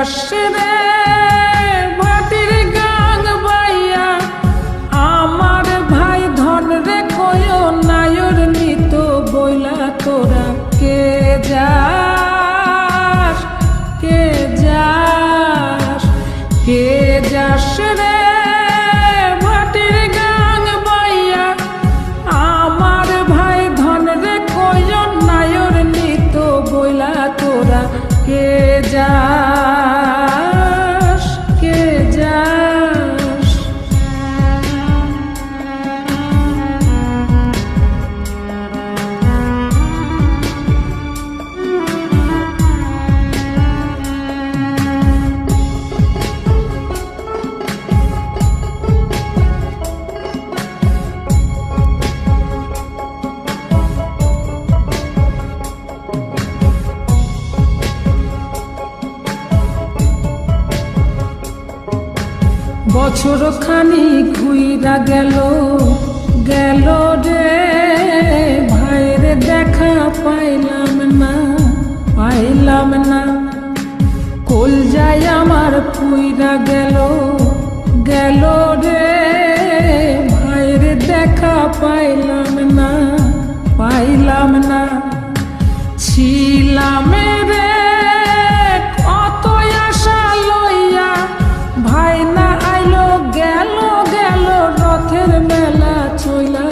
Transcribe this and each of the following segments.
Just বছর খানি ঘুইরা গেল গেল রে। ভাইরে দেখা পাইলাম না পাইলাম না। কোল যায় আমার পুইরা গেল গেল রে। ভাইরে দেখা পাইলাম না পাইলাম না। ছিলাম soy la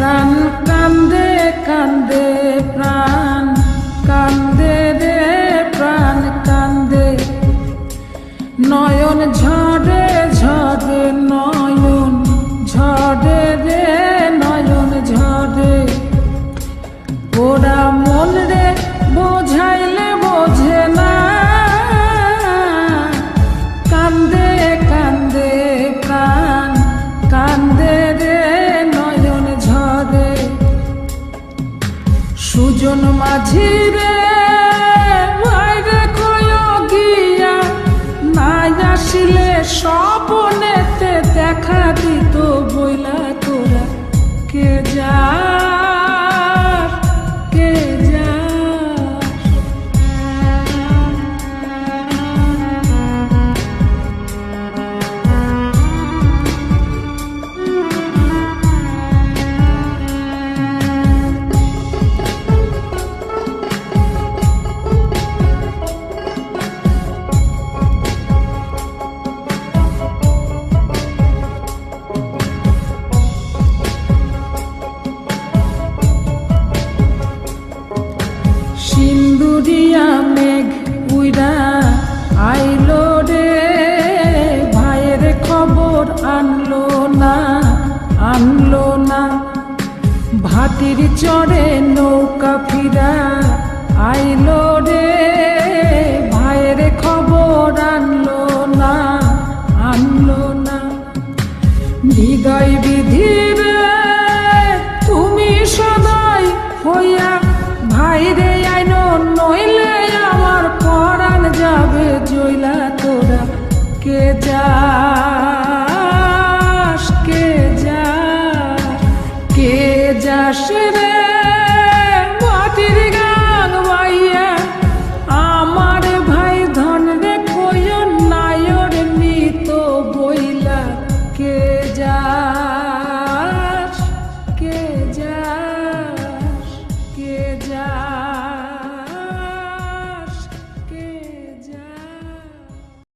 প্রাণ, কান্দে কান্দে প্রাণ, কান্দে রে প্রাণ, কান্দে। নয়ন ঝরে ঝরে নয়ন, ঝরে রে নয়ন, ঝরে। ওরা মন রে বোঝাইলে বোঝে না। কান্দে কান্দে প্রাণ, কান্দে সুজন মাঝি রে সিন্দুরিয়া মেঘ উইরা আইলো রে। ভাইয়ের খবর আনলো না আনলো না। ভাটির চড়ে নৌকা ফিরা আইলো রে। I should